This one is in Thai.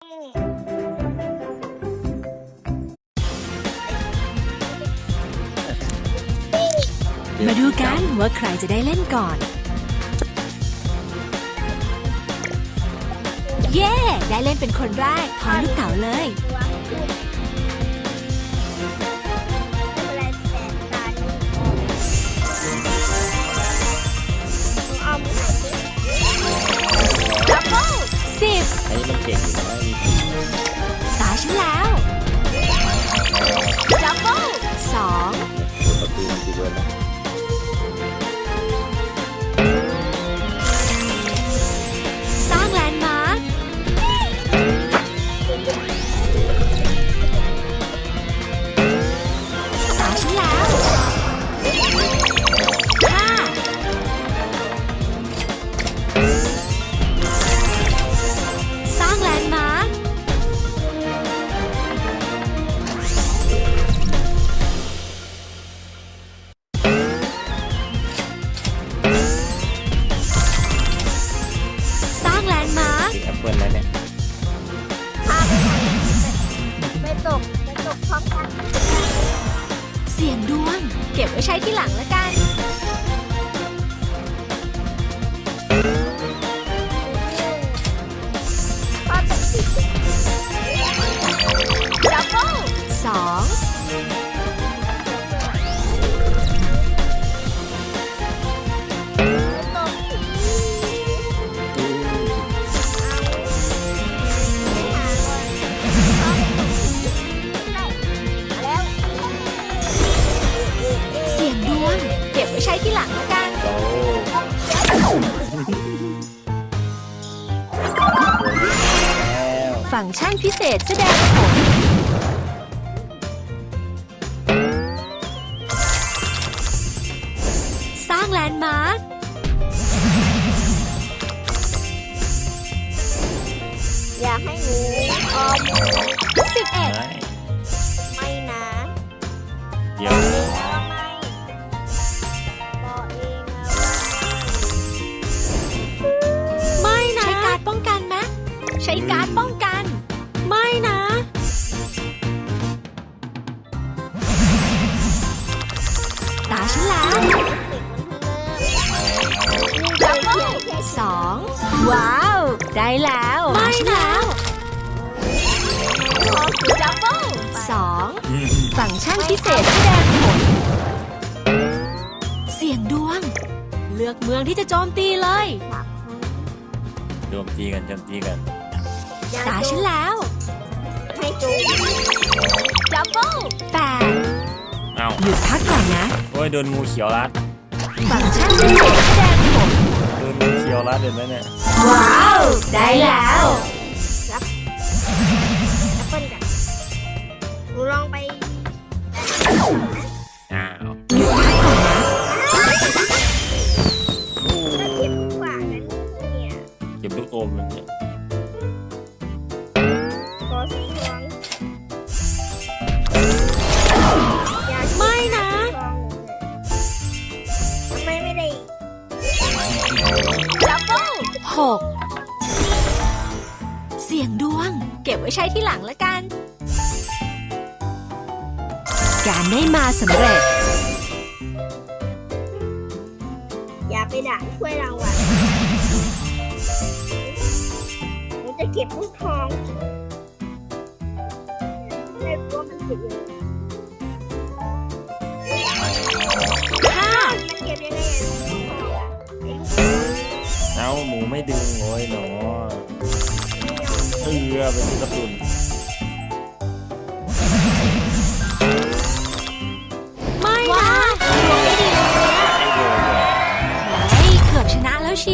มาดูกันว่าใครจะได้เล่นก่อน เย้ ได้เล่นเป็นคนแรกทอนลูกเต๋าเลย พร้อมกัน เสียงดวง เก็บไว้ใช้ที่หลังละกัน ฟังก์ชันพิเศษแสดงผล สร้างแลนด์มาร์ค อย่าให้หนูออมสิบเอ็ด การ์ดป้องกัน ไม่นะ ตาฉันแล้วเด็กมันเพิ่งเริ่มนี่เพียงแค่สองว้าว ได้แล้วไม่แล้วพอคือดับเบิ้ลสองอืมฟังก์ชันพิเศษแสดงผลเสียงดวง เลือกเมืองที่จะโจมตีเลย โจมตีกันโจมตีกัน ตาฉันแล้วให้จูบดับเบิลแปดเอ้าหยุดพักก่อนนะโอ้ยโดนงูเขียวรัดฟังก์ชันพิเศษแสดงผลโดนงูเขียวรัดเห็นไหมเนี่ยว้าว ได้แล้วแอปเปิ้ลกันหนูลองไปอ้าวหยุดพักก่อนนะโอ้ถ้าเก็บกว่านั้นเนี่ยเก็บลูกอมมันเนี่ยขอ สีทองอยากไม่นะทองทำไมไม่ได้ดับเบิลหกเสียงดวง เก็บไว้ใช้ที่หลังละกัน การได้มาสำเร็จ อย่าไปด่าถ้วยรางวัลหนูจะเก็บลูกทอง ไม่รู้ว่ามันเก็บยังไงห้ามันเก็บยังไงอะลูกทองอะไอ้ลูกทองเอ้าหมูไม่ดึงโอ้ยหนอไม่ยอมเออเป็นกระสุน